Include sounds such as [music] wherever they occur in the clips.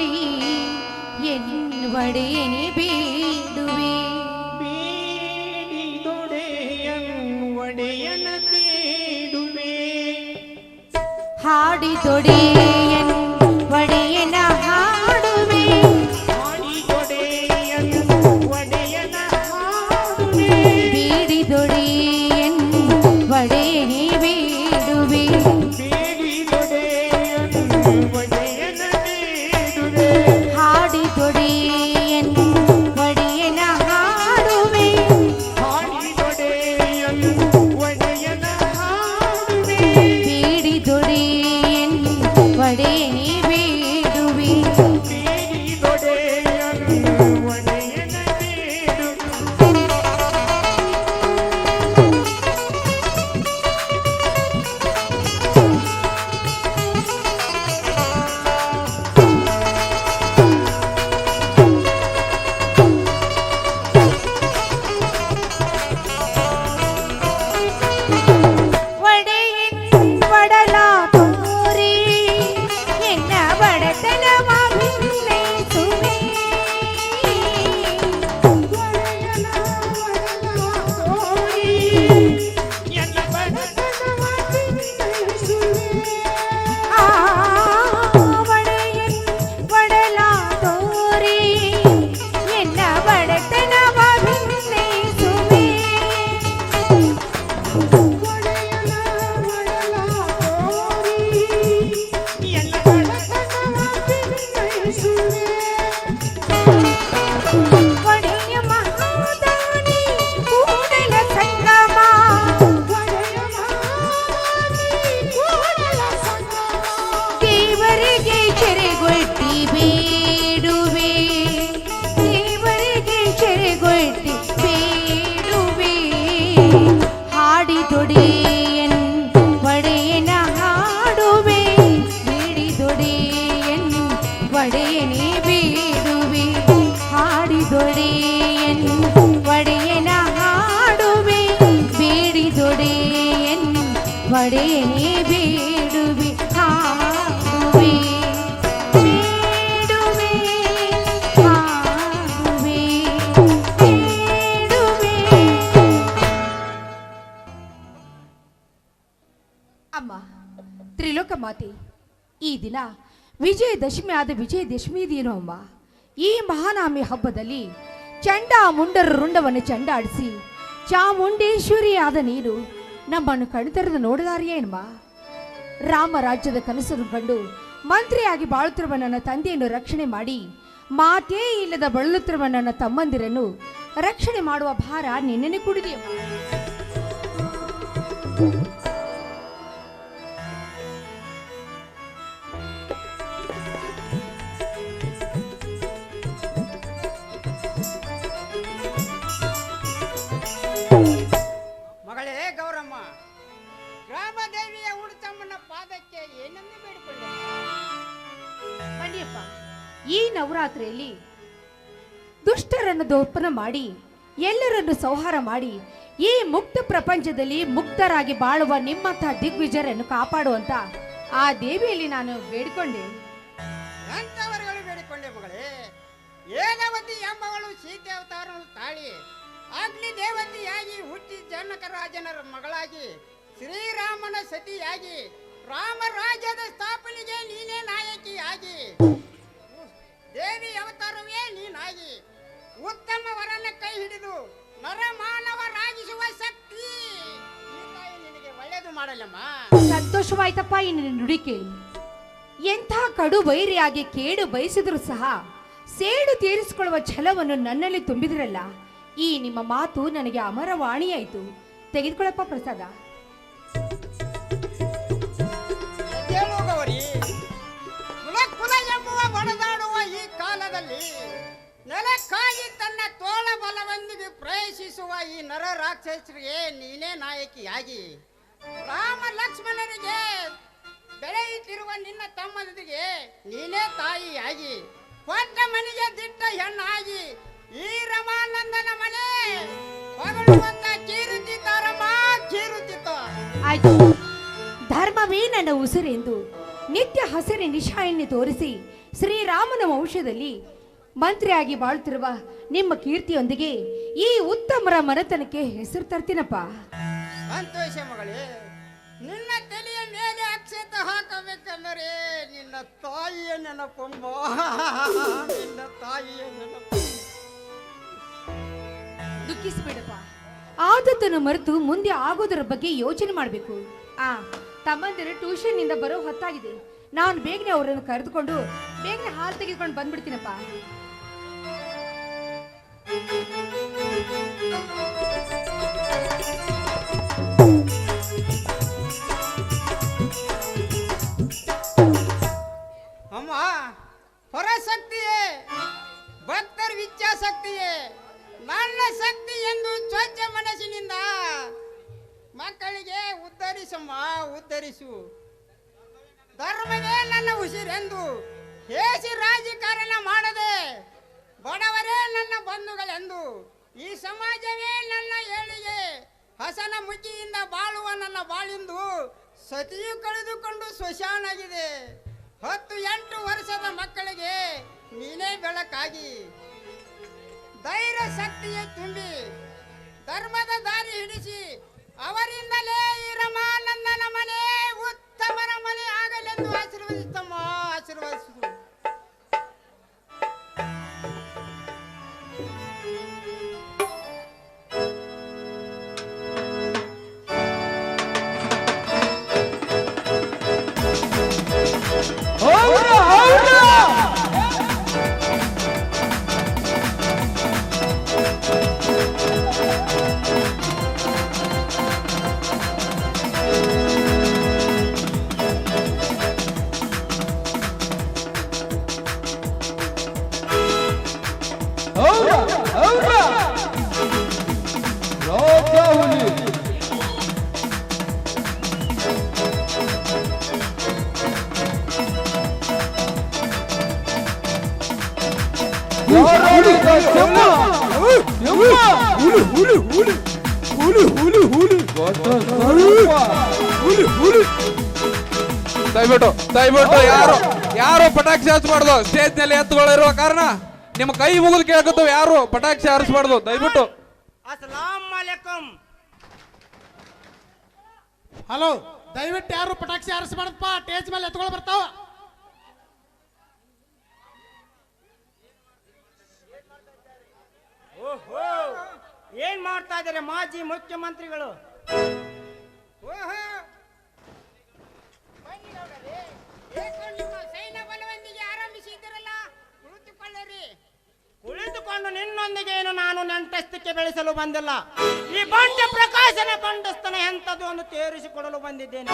மாறி என் வடையனி பீடுவே ಹಾಡಿದೊಡೇ ಮಾತೆ, ಈ ದಿನ ವಿಜಯದಶಮಿ ಆದ ವಿಜಯದಶಮಿ ಇದೇನೋ ಅಮ್ಮ, ಈ ಮಹಾನಾಮಿ ಹಬ್ಬದಲ್ಲಿ ಚಂಡ ಮುಂಡರ ರುಂಡವನ್ನು ಚಂಡಾಡಿಸಿ, ಚಾಮುಂಡೇಶ್ವರಿ ಆದ ನೀರು ನಮ್ಮನ್ನು ಕಣ್ತೆರೆದು ನೋಡಲಾರಿಯೇನಮ್ಮ ರಾಮರಾಜ್ಯದ ಕನಸನ್ನು ಕಂಡು ಮಂತ್ರಿಯಾಗಿ ಬಾಳುತ್ತಿರುವ ನನ್ನ ತಂದೆಯನ್ನು ರಕ್ಷಣೆ ಮಾಡಿ, ಮಾತೇ ಇಲ್ಲದ ಬಳಲುತ್ತಿರುವ ನನ್ನ ತಮ್ಮಂದಿರನ್ನು ರಕ್ಷಣೆ ಮಾಡುವ ಭಾರ ನಿನ್ನೆ ಕುಡಿದೆಯಮ್ಮ ಈ ನವರಾತ್ರಿಯಲ್ಲಿ ದುಷ್ಟರನ್ನು ದೋಪನ ಮಾಡಿ, ಎಲ್ಲರನ್ನು ಸಂಹಾರ ಮಾಡಿ, ಈ ಮುಕ್ತ ಪ್ರಪಂಚದಲ್ಲಿ ಮುಕ್ತರಾಗಿ ಬಾಳುವ ನಿಮ್ಮಂತಹ ದಿಗ್ವಿಜಯರನ್ನು ಕಾಪಾಡುವಂತ ಆ ದೇವಿಯಲ್ಲಿ ನಾನು ಬೇಡಿಕೊಂಡೆ. ಎಂಥವರುಗಳು ಬೇಡಿಕೊಂಡೆ ಮಗಳೇ? ಏನವತಿ ಎಂಬವಳು ಸೀತೆ ಅವತಾರವನ್ನು ತಾಳಿ ಅಗ್ನಿ ದೇವತೆಯಾಗಿ ಹುಟ್ಟಿ ಜನಕ ರಾಜನರ ಮಗಳಾಗಿ, ಶ್ರೀರಾಮನ ಸತಿಯಾಗಿ, ರಾಮರಾಜ್ಯದ ಸ್ಥಾಪನೆಗೆ ನೀನೇ ನಾಯಕಿಯಾಗಿ ಉತ್ತಮ ವರನ ಕೈ ಹಿಡಿದು ನರಮಾನವರಾಗಿಸುವ ಶಕ್ತಿ. ಈ ತಾಯಿ ನಿನಗೆ ಒಳ್ಳೆಯದು ಮಾಡಲ್ಲಮ್ಮ. ಸಂತೋಷವಾಯ್ತಪ್ಪ ಈ ನಿನ್ನ ನುಡಿ ಕೇಳಿ ಎಂಥ ಕಡು ವೈರಿಯಾಗಿ ಕೇಡು ಬಯಸಿದ್ರು ಸಹ ಸೇಡು ತೀರಿಸಿಕೊಳ್ಳುವ ಛಲವನ್ನು ನನ್ನಲ್ಲಿ ತುಂಬಿದ್ರಲ್ಲ ಈ ನಿಮ್ಮ ಮಾತು ನನಗೆ ಅಮರವಾಣಿಯಾಯಿತು. ತೆಗೆದುಕೊಳ್ಳಪ್ಪ ಪ್ರಸಾದ. ಗೌರಿ? ನೆಲಕ್ಕಾಗಿ ತನ್ನ ತೋಳ ಬಲವೊಂದಿಗೆ ಪ್ರವೇಶಿಸುವ ಈ ನರ ರಾಕ್ಷಸರಿಗೆ ನೀನೇ ನಾಯಕಿಯಾಗಿ. ರಾಮ ಲಕ್ಷ್ಮಣರಿಗೆ ಬೆಳೆಯುತ್ತಿರುವ ನಿನ್ನ ತಮ್ಮನಿಗೆ ನೀನೇ ತಾಯಿಯಾಗಿ. ಕೊಟ್ಟ ಮನೆಗೆ ದಿಟ್ಟ ಹೆಣ್ಣಾಗಿ ಈ ರಮಾನಂದನ ಮನೆ ಹೊಗಳುವಂತ ಆಯ್ತು. ಧರ್ಮವೇ ಉಸಿರೆಂದು ನಿತ್ಯ ಹಸಿರಿ ನಿಶಾಯನ್ನು ತೋರಿಸಿ ಶ್ರೀರಾಮನ ವಂಶದಲ್ಲಿ ಮಂತ್ರಿಯಾಗಿ ಬಾಳುತ್ತಿರುವ ನಿಮ್ಮ ಕೀರ್ತಿಯೊಂದಿಗೆ ಈ ಉತ್ತಮರ ಮನೆತನಕ್ಕೆ ಹೆಸರು ತರ್ತೀನಪ್ಪ. ಸಂತೋಷ ಮಗಳೇ ನಿನ್ನ ತಲೆಯ ಮೇಲೆ ಅಕ್ಷತ ಹಾಕಬೇಕಂದರೆ ನಿನ್ನ ತಾಯಿಯ ನೆನಪಮ್ಮ ನಿನ್ನ ತಾಯಿಯ ನೆನಪು. ದುಃಖಿಸಬೇಡಪ್ಪ. ಆದತನ ಮರೆತು ಮುಂದೆ ಆಗೋದರ ಬಗ್ಗೆ ಯೋಚನೆ ಮಾಡಬೇಕು. ಆ ತಮ್ಮಂದಿರ ಟ್ಯೂಷನ್ ಇಂದ ಬರೋ ಹೊತ್ತಾಗಿದೆ. ನಾನು ಬೇಗನೆ ಅವರನ್ನು ಕರೆದುಕೊಂಡು ಬೇಗನೆ ಹಾಲು ತೆಗೆದುಕೊಂಡು ಬಂದ್ಬಿಡ್ತೀನಪ್ಪ. ಅಮ್ಮ, ಪರಶಕ್ತಿಯೇ, ಭಕ್ತರ ವಿಚ್ಛಾಶಕ್ತಿಯೇ ನನ್ನ ಶಕ್ತಿ ಎಂದು ಸ್ವಚ್ಛ ಮನಸ್ಸಿನಿಂದ ಮಕ್ಕಳಿಗೆ ಉದ್ಧರಿಸಮ್ಮ ಉದ್ಧರಿಸು ಧರ್ಮವೇ ನನ್ನ ಉಸಿರೆಂದು ಹೇಸಿ ರಾಜಕಾರಣ ಮಾಡದೆ ಬಡವರೇ ನನ್ನ ಬಂಧುಗಳೆಂದು ಈ ಸಮಾಜವೇ ನನ್ನ ಏಳಿಗೆ ಹಸನ ಮುಖಿಯಿಂದ ಬಾಳುವ ನನ್ನ ಬಾಳಿಂದು ಸತಿಯು ಕಳೆದುಕೊಂಡು ಸ್ವಶಾನಾಗಿದೆ ಹತ್ತು ಎಂಟು ವರ್ಷದ ಮಕ್ಕಳಿಗೆ ನೀನೇ ಬೆಳಕಾಗಿ. ಧೈರ್ಯ ಶಕ್ತಿಯ ತುಂಬಿ ಧರ್ಮದ ದಾರಿ ಹಿಡಿಸಿ ಅವರಿಂದಲೇ ಈ ರಮಾನಂದನ ಮನೆ ಉತ್ತಮರ ಮನೆ ಆಗಲೆಂದು ಆಶೀರ್ವದಿಸಮ್ಮ ಆಶೀರ್ವದಿಸು ಸಿಂಹ? ದೊಡ್ಡ ಸರ್ಪ. ದಯವಿಟ್ಟು ದಯವಿಟ್ಟು ಯಾರು ಯಾರು ಪಟಾಕ್ಷಿ ಹಚ್ಚಬಾರ್ದು ಸ್ಟೇಜ್ನಲ್ಲಿ ಎತ್ತುಗಳಿರುವ ಕಾರಣ ನಿಮ್ಮ ಕೈ ಮುಗಿದು ಕೇಳ್ಕೊತೇವೆ ಯಾರು ಪಟಾಕ್ಷಿ ಹಾರಿಸಬಾರ್ದು ದಯವಿಟ್ಟು ಅಸ್ಲಾಂ ಅಲೈಕುಂ ಹಲೋ ದಯವಿಟ್ಟು ಯಾರು ಪಟಾಕ್ಷಿ ಹಾರಿಸ್ಬಾರ್ದಪ್ಪ ಸ್ಟೇಜ್ ಮೇಲೆ ಎತ್ಕೊಳ್ ಬರ್ತಾವ ಏನ್ ಮಾಡ್ತಾ ಇದ್ದಾರೆ ಮಾಜಿ ಮುಖ್ಯಮಂತ್ರಿಗಳು? ಕುಳಿತುಕೊಂಡು ನಿನ್ನೊಂದಿಗೆ ಏನು ನಾನು ನೆಂಟಸ್ತಿಕೆ ಬೆಳೆಸಲು ಬಂದಿಲ್ಲ. ಈ ಬಂಡ ಪ್ರಕಾಶನ ಬಂಡಸ್ತನ ಎಂಥದ್ದು ಒಂದು ತೇರಿಸಿಕೊಡಲು ಬಂದಿದ್ದೇನೆ.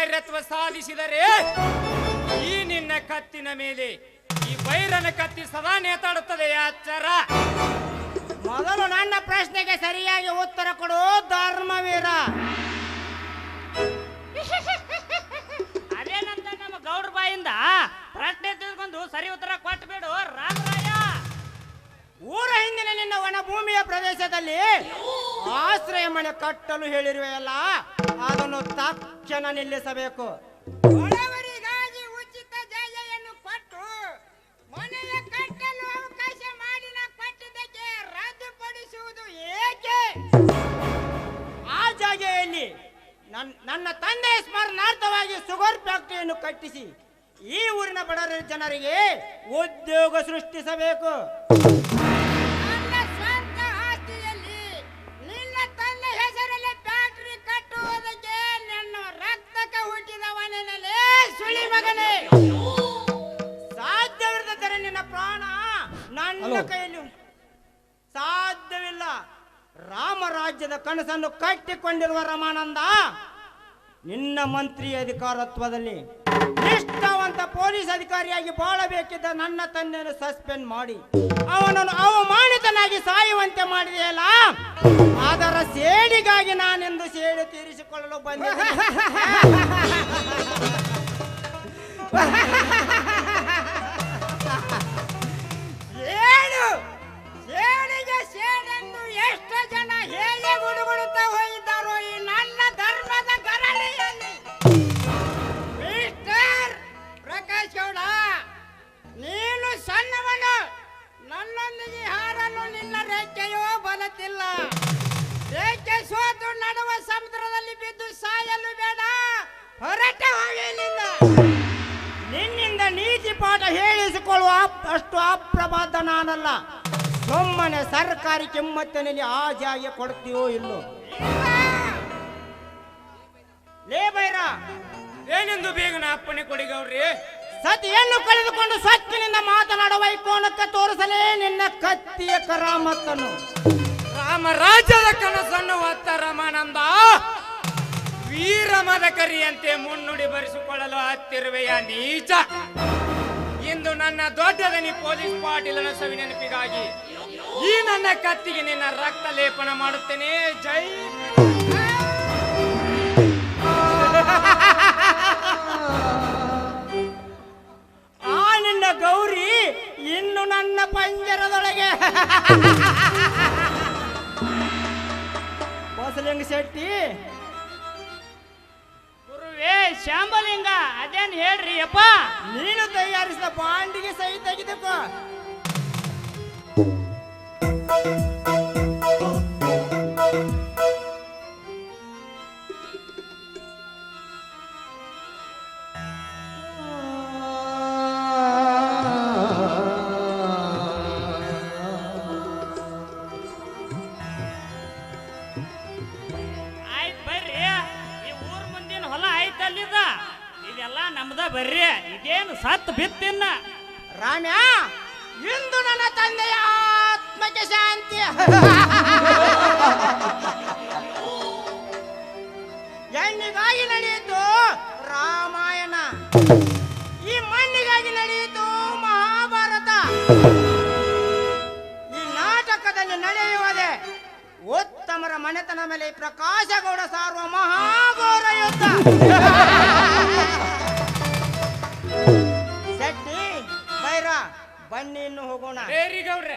ವೈರತ್ವ ಸಾಧಿಸಿದರೆ ಈ ನಿನ್ನ ಕತ್ತಿನ ಮೇಲೆ ಈ ವೈರನ ಕತ್ತಿ ಸದಾ ನೇತಾಡುತ್ತದೆ ಆಚಾರ. ಮೊದಲು ನನ್ನ ಪ್ರಶ್ನೆಗೆ ಸರಿಯಾಗಿ ಉತ್ತರ ಕೊಡು ಧರ್ಮವೀರ. ಅದೇನಂತ ನಮ್ಮ ಗೌಡ್ರ ಬಾಯಿಂದ ಪ್ರಶ್ನೆ ತಿಳ್ಕೊಂಡು ಸರಿ ಉತ್ತರ ಕೊಟ್ಬಿಡು ರಾಮರಾಯ. ಊರ ಹಿಂದಿನ ನಿನ್ನ ಒಣ ಭೂಮಿಯ ಪ್ರದೇಶದಲ್ಲಿ ಆಶ್ರಯ ಮನೆ ಕಟ್ಟಲು ಹೇಳಿರುವೆಯಲ್ಲ ಅದನ್ನು ತಪ್ಪ ತಕ್ಷಣ ನಿಲ್ಲಿಸಬೇಕು. ಬಡವರಿಗಾಗಿ ಉಚಿತ ಜಾಗೆಯನ್ನು ಕೊಟ್ಟು ಮನೆಯ ಕಟ್ಟಲು ಅವಕಾಶ ಮಾಡಿನ ಕೊಟ್ಟಿದ್ದಕ್ಕೆ ರದ್ದುಪಡಿಸುವುದು ಏಕೆ? ಆ ಜಾಗೆಯಲ್ಲಿ ನನ್- ನನ್ನ ತಂದೆ ಸ್ಮರಣಾರ್ಥವಾಗಿ ಸುಗರ್ ಫ್ಯಾಕ್ಟರಿಯನ್ನು ಕಟ್ಟಿಸಿ ಈ ಊರಿನ ಬಡ ಜನರಿಗೆ ಉದ್ಯೋಗ ಸೃಷ್ಟಿಸಬೇಕು. ಮಗನೇ ಸಾಧ್ಯವಿಲ್ಲದರೆ ನಿನ್ನ ಪ್ರಾಣ ನನ್ನ ಕೈಯಲ್ಲಿ. ಸಾಧ್ಯವಿಲ್ಲ. ರಾಮರಾಜ್ಯದ ಕನಸನ್ನು ಕಟ್ಟಿಕೊಂಡಿರುವ ರಮಾನಂದ ನಿನ್ನ ಮಂತ್ರಿ ಅಧಿಕಾರತ್ವದಲ್ಲಿ ನಿಷ್ಠಾವಂತ ಪೊಲೀಸ್ ಅಧಿಕಾರಿಯಾಗಿ ಬಾಳಬೇಕಿದ್ದ ನನ್ನ ತಂದೆಯನ್ನು ಸಸ್ಪೆಂಡ್ ಮಾಡಿ ಅವನನ್ನು ಅವಮಾನಿತನಾಗಿ ಸಾಯುವಂತೆ ಮಾಡಿದೆಯಲ್ಲ ಅದರ ಸೇಡಿಗಾಗಿ ನಾನೆಂದು ಸೇಡು ತೀರಿಸಿಕೊಳ್ಳಲು ಬಂದಿದ್ದೆ [laughs] ಸೇಡು ಸೇಡಿಗೆ ಸೇಡೆಂದು ಎಷ್ಟು ಜನ ಹೇಗೆ ಹೋಗಿದ್ದಾರೋ ಸುಮ್ಮನೆ ಸರ್ಕಾರಿ ಕೆಮ್ಮತ್ತನಲ್ಲಿ ಆ ಜಾಯ ಕೊಡ್ತೀವೋ ಇಲ್ಲೋ? ಲೇ ಬೈರ! ಏನೆಂದು ಬೇಗನ ಅಪ್ಪಣೆ ಕೊಡಿ ಗೌಡ್ರಿ? ಸತಿಯನ್ನು ಕಳೆದುಕೊಂಡು ಸತ್ತಿನಿಂದ ಮಾತನಾಡುವ ಕೋಣಕ್ಕೆ ತೋರಿಸಲೇ ನಿನ್ನ ಕತ್ತಿಯ ರಾಮ ರಾಜ್ಯದ ಕನಸನ್ನು ಹೊತ್ತ ರಮಾನಂದ ವೀರ ಮದಕರಿಯಂತೆ ಮುನ್ನುಡಿ ಬರೆಸಿಕೊಳ್ಳಲು ಹತ್ತಿರುವೆಯ ನೀಚ? ಇಂದು ನನ್ನ ದೊಡ್ಡದನಿ ಪೊಲೀಸ್ ಪಾಟೀಲನ ಸವಿ ನೆನಪಿಗಾಗಿ ಈ ನನ್ನ ಕತ್ತಿಗೆ ನಿನ್ನ ರಕ್ತ ಲೇಪನ ಮಾಡುತ್ತೇನೆ. ಜೈ. ಆ ನಿನ್ನ ಗೌರಿ ಇನ್ನು ನನ್ನ ಪಂಜರದೊಳಗೆ. ಬಸಲಿಂಗ ಶೆಟ್ಟಿ. ಗುರುವೇ ಶಾಂಬಲಿಂಗ ಅದೇನ್ ಹೇಳ್ರಿ ಅಪ್ಪ? ನೀನು ತಯಾರಿಸಿದ ಬಾಂಡಿಗೆ ಸಹಿ ತೆಗೆದುಕೋ. ಬಿತ್ತಿನ್ನ ರಾಮ್ಯ ಇಂದು ನನ್ನ ತಂದೆಯ ಆತ್ಮಕ್ಕೆ ಶಾಂತಿ. ಹೆಣ್ಣಿಗಾಗಿ ನಡೆಯಿತು ರಾಮಾಯಣ. ಈ ಮಣ್ಣಿಗಾಗಿ ನಡೆಯಿತು ಮಹಾಭಾರತ. ಈ ನಾಟಕದಲ್ಲಿ ನಡೆಯುವುದೇ ಉತ್ತಮರ ಮನೆತನ ಮೇಲೆ ಪ್ರಕಾಶಗೌಡ ಸಾರುವ ಮಹಾಘೋರ ಯುದ್ಧ. ಬನ್ನಿ ಇನ್ನು ಹೋಗೋಣ ಗೌಡ್ರೆ.